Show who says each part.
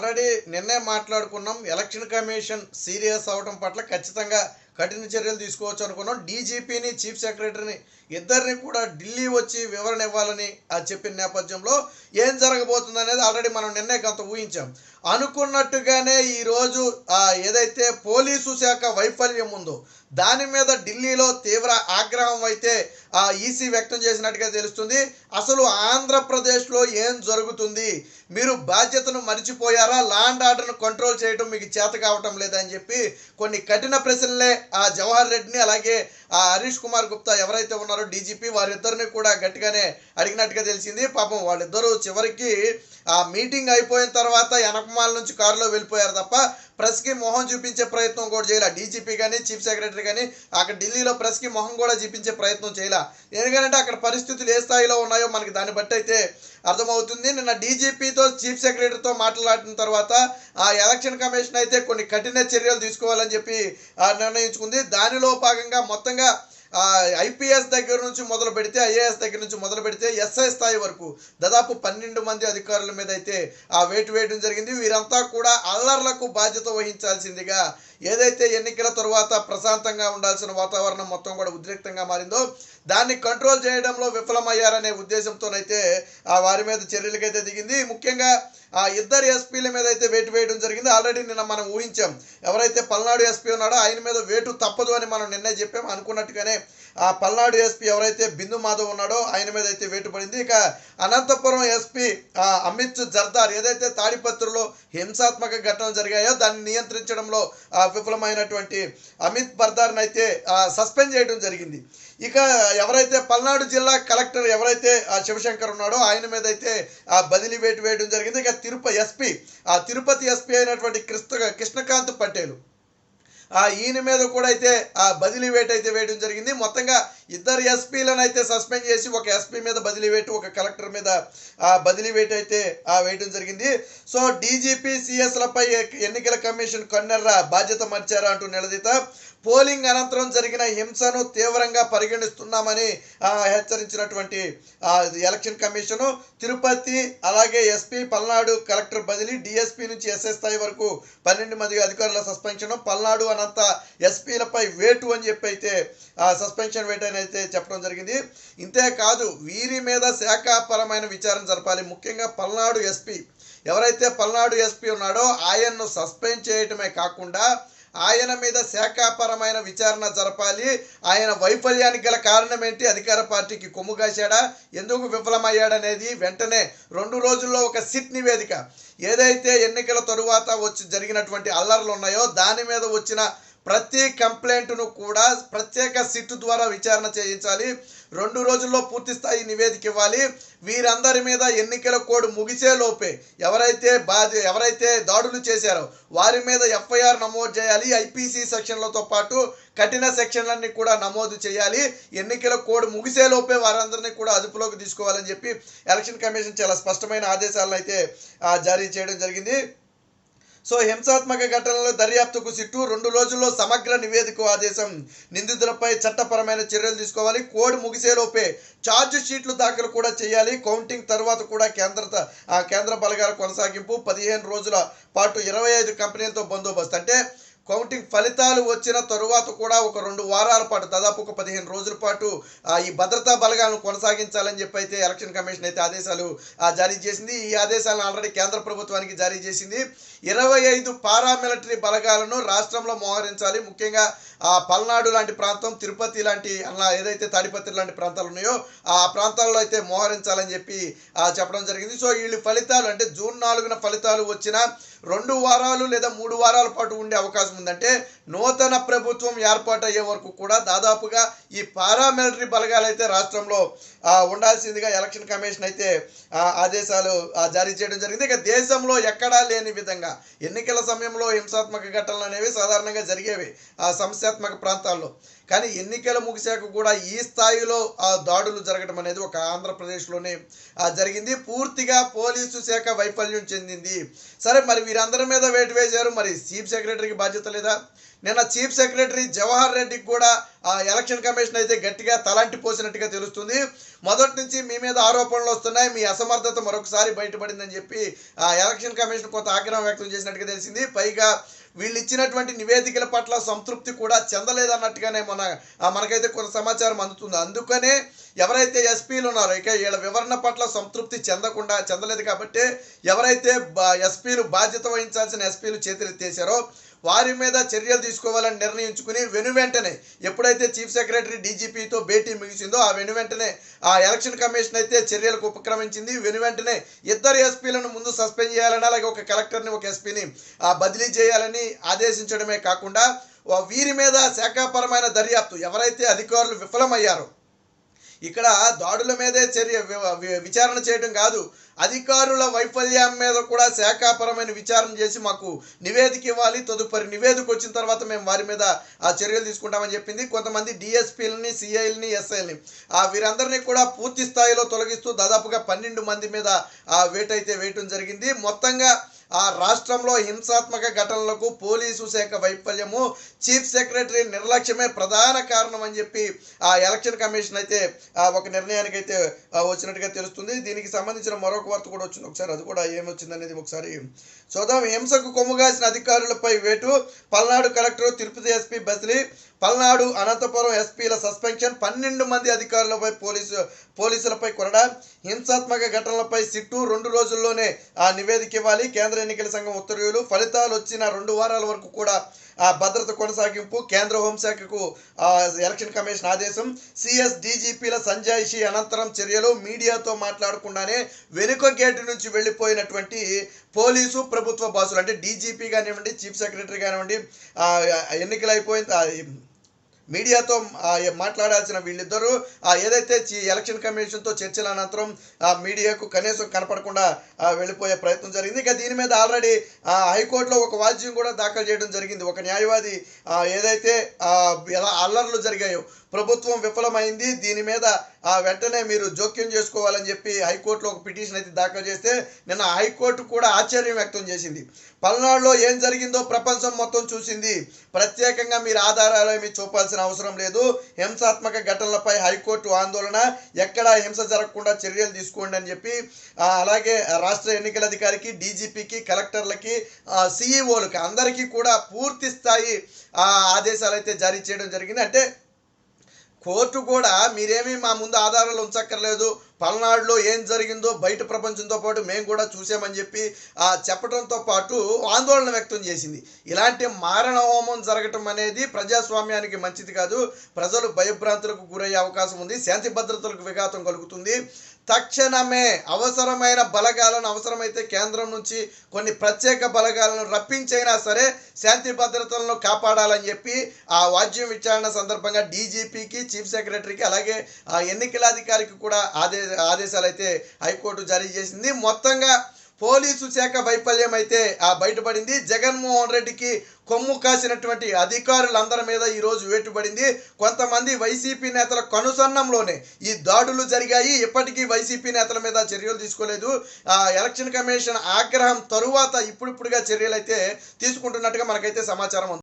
Speaker 1: Already నిన్నే మాట్లాడుకున్నాం election commission serious అవడం పట్ల ఖచ్చితంగా కఠిన చర్యలు తీసుకోవచ్చు అనుకున్నాం. డీజీపీని చీఫ్ సెక్రటరీని ఇద్దరిని కూడా ఢిల్లీ వచ్చి వివరణ ఇవ్వాలని అది చెప్పిన నేపథ్యంలో ఏం జరగబోతుంది అనేది ఆల్రెడీ మనం నిన్నే కొంత ఊహించాం. అనుకున్నట్టుగానే ఈరోజు ఏదైతే పోలీసు శాఖ వైఫల్యం ఉందో దాని మీద ఢిల్లీలో తీవ్ర ఆగ్రహం అయితే ఈసీ వ్యక్తం చేసినట్టుగా తెలుస్తుంది. అసలు ఆంధ్రప్రదేశ్లో ఏం జరుగుతుంది? మీరు బాధ్యతను మర్చిపోయారా? లాండ్ ఆర్డర్ను కంట్రోల్ చేయడం మీకు చేత కావటం లేదని చెప్పి కొన్ని కఠిన ప్రశ్నలే ఆ జవహర్ రెడ్డిని అలాగే ఆ హరీష్ కుమార్ గుప్తా ఎవరైతే ఉన్నారో డీజీపీ వారిద్దరిని కూడా గట్టిగానే అడిగినట్టుగా తెలిసింది. పాపం వాళ్ళిద్దరూ చివరికి ఆ మీటింగ్ అయిపోయిన తర్వాత వెనక వెనకమాల నుంచి కారులో వెళ్ళిపోయారు తప్ప ప్రెస్కి మొహం చూపించే ప్రయత్నం కూడా చేయాల. డీజీపీ కానీ చీఫ్ సెక్రటరీ కానీ అక్కడ ఢిల్లీలో ప్రెస్కి మొహం కూడా చూపించే ప్రయత్నం చేయాల. ఎందుకంటే అక్కడ పరిస్థితులు ఏ స్థాయిలో ఉన్నాయో మనకి దాన్ని బట్టి అయితే అర్థమవుతుంది. నిన్న డీజీపీతో చీఫ్ సెక్రటరీతో మాట్లాడిన తర్వాత ఆ ఎలక్షన్ కమిషన్ అయితే కొన్ని కఠిన చర్యలు తీసుకోవాలని చెప్పి ఆ, నిర్ణయించుకుంది. దానిలో భాగంగా మొత్తంగా ఐపీఎస్ దగ్గర నుంచి మొదలు పెడితే ఐఏఎస్ దగ్గర నుంచి మొదలు పెడితే ఎస్ఐ స్థాయి వరకు దాదాపు పన్నెండు మంది అధికారుల మీద అయితే ఆ వేటు వేయడం జరిగింది. వీరంతా కూడా అల్లర్లకు బాధ్యత వహించాల్సిందిగా ఏదైతే ఎన్నికల తరువాత ప్రశాంతంగా ఉండాల్సిన వాతావరణం మొత్తం కూడా ఉద్రిక్తంగా మారిందో దాన్ని కంట్రోల్ చేయడంలో విఫలమయ్యారనే ఉద్దేశంతోనైతే ఆ వారి మీద చర్యలకైతే దిగింది. ముఖ్యంగా ఆ ఇద్దరు ఎస్పీల మీద అయితే వేటు వేయడం జరిగింది. ఆల్రెడీ నిన్న మనం ఊహించాం. ఎవరైతే పల్నాడు ఎస్పీ ఉన్నాడో ఆయన మీద వేటు తప్పదు అని మనం నిన్నే చెప్పాం. అనుకున్నట్టుగానే ఆ పల్నాడు ఎస్పీ ఎవరైతే బిందు మాధవ్ ఉన్నాడో ఆయన మీద అయితే వేటు పడింది ఇక అనంతపురం ఎస్పీ అమిత్ జర్దార్ ఏదైతే తాడిపత్రులో హింసాత్మక ఘటనలు జరిగాయో దాన్ని నియంత్రించడంలో విఫలమైనటువంటి అమిత్ బర్దార్ని అయితే సస్పెండ్ చేయడం జరిగింది. ఇక ఎవరైతే పల్నాడు జిల్లా కలెక్టర్ ఎవరైతే శివశంకర్ ఉన్నాడో ఆయన మీద అయితే బదిలీ వేటు వేయడం జరిగింది. ఇక తిరుపతి ఎస్పీ ఆ తిరుపతి ఎస్పీ అయినటువంటి కృష్ణ కృష్ణకాంత్ పటేలు. ఈయన మీద కూడా అయితే ఆ బదిలీ వేటు అయితే వేయడం జరిగింది. మొత్తంగా ఇద్దరు ఎస్పీలను అయితే సస్పెండ్ చేసి ఒక ఎస్పీ మీద బదిలీ వేటు ఒక కలెక్టర్ మీద ఆ బదిలీ వేటు అయితే ఆ వేయడం జరిగింది. సో డీజీపీ సిఎస్లపై ఎన్నికల కమిషన్ కొన్నెర్ర బాధ్యత మర్చారా అంటూ నిలదీత. పోలింగ్ అనంతరం జరిగిన హింసను తీవ్రంగా పరిగణిస్తున్నామని హెచ్చరించినటువంటి ఎలక్షన్ కమిషను తిరుపతి అలాగే ఎస్పీ పల్నాడు కలెక్టర్ బదిలీ డిఎస్పీ నుంచి ఎస్ఎస్ స్థాయి వరకు పన్నెండు మంది అధికారుల సస్పెన్షన్ పల్నాడు అనంత ఎస్పీలపై వేటు అని చెప్పి అయితే ఆ, సస్పెన్షన్ వేటు అని అయితే చెప్పడం జరిగింది. ఇంతే కాదు వీరి మీద శాఖాపరమైన విచారణ జరపాలి. ముఖ్యంగా పల్నాడు ఎస్పీ ఎవరైతే పల్నాడు ఎస్పీ ఉన్నాడో ఆయన్ను సస్పెండ్ చేయటమే కాకుండా ఆయన మీద శాఖాపరమైన విచారణ జరపాలి. ఆయన వైఫల్యానికి గల కారణం ఏంటి? అధికార పార్టీకి కొమ్ము కాశాడా? ఎందుకు విఫలమయ్యాడనేది వెంటనే రెండు రోజుల్లో ఒక సిట్ నివేదిక. ఏదైతే ఎన్నికల తరువాత వచ్చి జరిగినటువంటి అల్లర్లు ఉన్నాయో దాని మీద వచ్చిన ప్రతి కంప్లైంట్ను కూడా ప్రత్యేక సిట్టు ద్వారా విచారణ చేయించాలి. రెండు రోజుల్లో పూర్తి స్థాయి నివేదిక ఇవ్వాలి. వీరందరి మీద ఎన్నికల కోడ్ ముగిసే లోపే ఎవరైతే బాధ ఎవరైతే దాడులు చేశారో వారి మీద ఎఫ్ఐఆర్ నమోదు చేయాలి. ఐపీసీ సెక్షన్లతో పాటు కఠిన సెక్షన్లన్నీ కూడా నమోదు చేయాలి. ఎన్నికల కోడ్ ముగిసే లోపే వారందరినీ కూడా అదుపులోకి తీసుకోవాలని చెప్పి ఎలక్షన్ కమిషన్ చాలా స్పష్టమైన ఆదేశాలను అయితే జారీ చేయడం జరిగింది. సో హింసాత్మక ఘటనల దర్యాప్తుకు సిట్టు రెండు రోజుల్లో సమగ్ర నివేదిక ఆదేశం. నిందితులపై చట్టపరమైన చర్యలు తీసుకోవాలి. కోడ్ ముగిసేలోపే ఛార్జ్ షీట్లు దాఖలు కూడా చేయాలి. కౌంటింగ్ తర్వాత కూడా కేంద్ర కేంద్ర బలగాల కొనసాగింపు. పదిహేను రోజుల పాటు ఇరవై ఐదు కంపెనీలతో బందోబస్తు. అంటే కౌంటింగ్ ఫలితాలు వచ్చిన తరువాత కూడా ఒక రెండు వారాల పాటు దాదాపు ఒక పదిహేను రోజుల పాటు ఈ భద్రతా బలగాలను కొనసాగించాలని చెప్పి అయితే ఎలక్షన్ కమిషన్ అయితే ఆదేశాలు జారీ చేసింది. ఈ ఆదేశాలను ఆల్రెడీ కేంద్ర ప్రభుత్వానికి జారీ చేసింది. ఇరవై ఐదు పారామిలిటరీ బలగాలను రాష్ట్రంలో మోహరించాలి. ముఖ్యంగా ఆ పల్నాడు లాంటి ప్రాంతం తిరుపతి లాంటి అలా ఏదైతే తాడిపత్రి లాంటి ప్రాంతాలు ఉన్నాయో ఆ ప్రాంతాల్లో అయితే మోహరించాలని చెప్పి చెప్పడం జరిగింది. సో వీళ్ళు ఫలితాలు అంటే జూన్ నాలుగున ఫలితాలు వచ్చిన రెండు వారాలు లేదా మూడు వారాల పాటు ఉండే అవకాశం ఉందంటే నూతన ప్రభుత్వం ఏర్పాటు అయ్యే వరకు కూడా దాదాపుగా ఈ పారామిలిటరీ బలగాలు అయితే రాష్ట్రంలో ఉండాల్సిందిగా ఎలక్షన్ కమిషన్ అయితే ఆదేశాలు జారీ చేయడం జరిగింది. ఇక దేశంలో ఎక్కడా లేని విధంగా ఎన్నికల సమయంలో హింసాత్మక ఘటనలు అనేవి సాధారణంగా జరిగేవి ఆ సమస్యాత్మక ప్రాంతాల్లో. కానీ ఎన్నికలు ముగిశాక కూడా ఈ స్థాయిలో ఆ దాడులు జరగడం అనేది ఒక ఆంధ్రప్రదేశ్లోనే జరిగింది. పూర్తిగా పోలీసు శాఖ వైఫల్యం చెందింది. సరే మరి వీరందరి మీద వేటు వేశారు. మరి చీఫ్ సెక్రటరీకి బాధ్యత లేదా? నిన్న చీఫ్ సెక్రటరీ జవహర్ రెడ్డికి కూడా ఆ ఎలక్షన్ కమిషన్ అయితే గట్టిగా తలాంటి పోసినట్టుగా తెలుస్తుంది. మొదటి నుంచి మీ మీద ఆరోపణలు వస్తున్నాయి. మీ అసమర్థత మరొకసారి బయటపడిందని చెప్పి ఆ ఎలక్షన్ కమిషన్ కొంత ఆగ్రహం వ్యక్తం చేసినట్టుగా తెలిసింది. పైగా వీళ్ళు ఇచ్చినటువంటి నివేదికల పట్ల సంతృప్తి కూడా చెందలేదన్నట్టుగానే మన మనకైతే కొంత సమాచారం అందుతుంది. అందుకనే ఎవరైతే ఎస్పీలు ఉన్నారో ఇక వీళ్ళ వివరణ పట్ల సంతృప్తి చెందకుండా చెందలేదు కాబట్టి ఎవరైతే ఎస్పీలు బాధ్యత వహించాల్సిన ఎస్పీలు చేతులెత్తేసారో వారి మీద చర్యలు తీసుకోవాలని నిర్ణయించుకుని వెను వెంటనే ఎప్పుడైతే చీఫ్ సెక్రటరీ డీజీపీతో భేటీ ముగిసిందో ఆ వెను వెంటనే ఆ ఎలక్షన్ కమిషన్ అయితే చర్యలకు ఉపక్రమించింది. వెను వెంటనే ఇద్దరు ఎస్పీలను ముందు సస్పెండ్ చేయాలని అలాగే ఒక కలెక్టర్ని ఒక ఎస్పీని బదిలీ చేయాలని ఆదేశించడమే కాకుండా వీరి మీద శాఖాపరమైన దర్యాప్తు ఎవరైతే అధికారులు విఫలమయ్యారో ఇక్కడ దాడుల మీదే చర్య విచారణ చేయడం కాదు. అధికారుల వైఫల్యం మీద కూడా శాఖాపరమైన విచారణ చేసి మాకు నివేదిక ఇవ్వాలి. తదుపరి నివేదిక వచ్చిన తర్వాత మేము వారి మీద ఆ చర్యలు తీసుకుంటామని చెప్పింది. కొంతమంది డిఎస్పీలని సిఐల్ని ఎస్ఐల్ని. ఆ వీరందరినీ కూడా పూర్తి స్థాయిలో తొలగిస్తూ దాదాపుగా పన్నెండు మంది మీద ఆ వేటైతే వేయటం జరిగింది. మొత్తంగా ఆ రాష్ట్రంలో హింసాత్మక ఘటనలకు పోలీసు శాఖ వైఫల్యము చీఫ్ సెక్రటరీ నిర్లక్ష్యమే ప్రధాన కారణం అని చెప్పి ఆ ఎలక్షన్ కమిషన్ అయితే ఒక నిర్ణయానికి అయితే వచ్చినట్టుగా తెలుస్తుంది. దీనికి సంబంధించిన మరొక వార్త కూడా వచ్చింది. ఒకసారి అది కూడా ఏమొచ్చింది అనేది ఒకసారి చూద్దాం. హింసకు కొమ్ముగాసిన అధికారులపై వేటు పల్నాడు కలెక్టర్ తిరుపతి ఎస్పీ బదిలీ పల్నాడు అనంతపురం ఎస్పీల సస్పెన్షన్ పన్నెండు మంది అధికారులపై పోలీసు పోలీసులపై కొరడా హింసాత్మక ఘటనలపై సిట్టు రెండు రోజుల్లోనే ఆ నివేదిక ఇవ్వాలి. కేంద్ర ఎన్నికల సంఘం ఉత్తర్వులు ఫలితాలు వచ్చిన రెండు వారాల వరకు కూడా ఆ భద్రత కొనసాగింపు కేంద్ర హోంశాఖకు ఎలక్షన్ కమిషన్ ఆదేశం సిఎస్ డీజీపీల సంజాయిషి అనంతరం చర్యలు మీడియాతో మాట్లాడకుండానే వెనుక గేటు నుంచి వెళ్ళిపోయినటువంటి పోలీసు ప్రభుత్వ బాసులు అంటే డీజీపీ కానివ్వండి చీఫ్ సెక్రటరీ కానివ్వండి ఎన్నికలు అయిపోయింది మీడియాతో మాట్లాడాల్సిన వీళ్ళిద్దరూ ఏదైతే ఎలక్షన్ కమిషన్తో చర్చల అనంతరం ఆ, మీడియాకు కనీసం కనపడకుండా వెళ్ళిపోయే ప్రయత్నం జరిగింది. ఇక దీని మీద ఆల్రెడీ హైకోర్టులో ఒక వాజ్యం కూడా దాఖలు చేయడం జరిగింది. ఒక న్యాయవాది ఏదైతే ఎలా అల్లర్లు జరిగాయో ప్రభుత్వం విఫలమైంది. దీని మీద వెంటనే మీరు జోక్యం చేసుకోవాలని చెప్పి హైకోర్టులో ఒక పిటిషన్ అయితే దాఖలు చేస్తే నిన్న హైకోర్టు కూడా ఆశ్చర్యం వ్యక్తం చేసింది. పల్నాడులో ఏం జరిగిందో ప్రపంచం మొత్తం చూసింది. ప్రత్యేకంగా మీరు ఆధారాలు ఏమీ చూపాల్సిన అవసరం లేదు. హింసాత్మక ఘటనలపై హైకోర్టు ఆందోళన. ఎక్కడా హింస జరగకుండా చర్యలు తీసుకోండి అని చెప్పి అలాగే రాష్ట్ర ఎన్నికల అధికారికి డీజీపీకి కలెక్టర్లకి సిఈఓలకి అందరికీ కూడా పూర్తి స్థాయి ఆ, ఆదేశాలు అయితే జారీ చేయడం జరిగింది. అంటే కోర్టు కూడా మీరేమీ మా ముందు ఆధారాలు ఉంచక్కర్లేదు. పల్నాడులో ఏం జరిగిందో బయట ప్రపంచంతో పాటు మేము కూడా చూసామని చెప్పి చెప్పడంతో పాటు ఆందోళన వ్యక్తం చేసింది. ఇలాంటి మారణ హోమం జరగటం అనేది ప్రజాస్వామ్యానికి మంచిది కాదు. ప్రజలు భయభ్రాంతులకు గురయ్యే అవకాశం ఉంది. శాంతి భద్రతలకు విఘాతం కలుగుతుంది. తక్షణమే అవసరమైన బలగాలను అవసరమైతే కేంద్రం నుంచి కొన్ని ప్రత్యేక బలగాలను రప్పించైనా సరే శాంతి భద్రతలను కాపాడాలని చెప్పి ఆ వాద్యం విచారణ సందర్భంగా డీజీపీకి చీఫ్ సెక్రటరీకి అలాగే ఆ ఎన్నికల అధికారికి కూడా ఆదే ఆదేశాలు అయితే హైకోర్టు జారీ చేసింది. మొత్తంగా పోలీసు శాఖ వైఫల్యం అయితే ఆ బయటపడింది. జగన్మోహన్ రెడ్డికి కొమ్ము కాసినటువంటి అధికారులందరి మీద ఈరోజు వేటుపడింది. కొంతమంది వైసీపీ నేతల కనుసన్నంలోనే ఈ దాడులు జరిగాయి. ఇప్పటికీ వైసీపీ నేతల మీద చర్యలు తీసుకోలేదు. ఆ ఎలక్షన్ కమిషన్ ఆగ్రహం తరువాత ఇప్పుడిప్పుడుగా చర్యలు అయితే తీసుకుంటున్నట్టుగా మనకైతే సమాచారం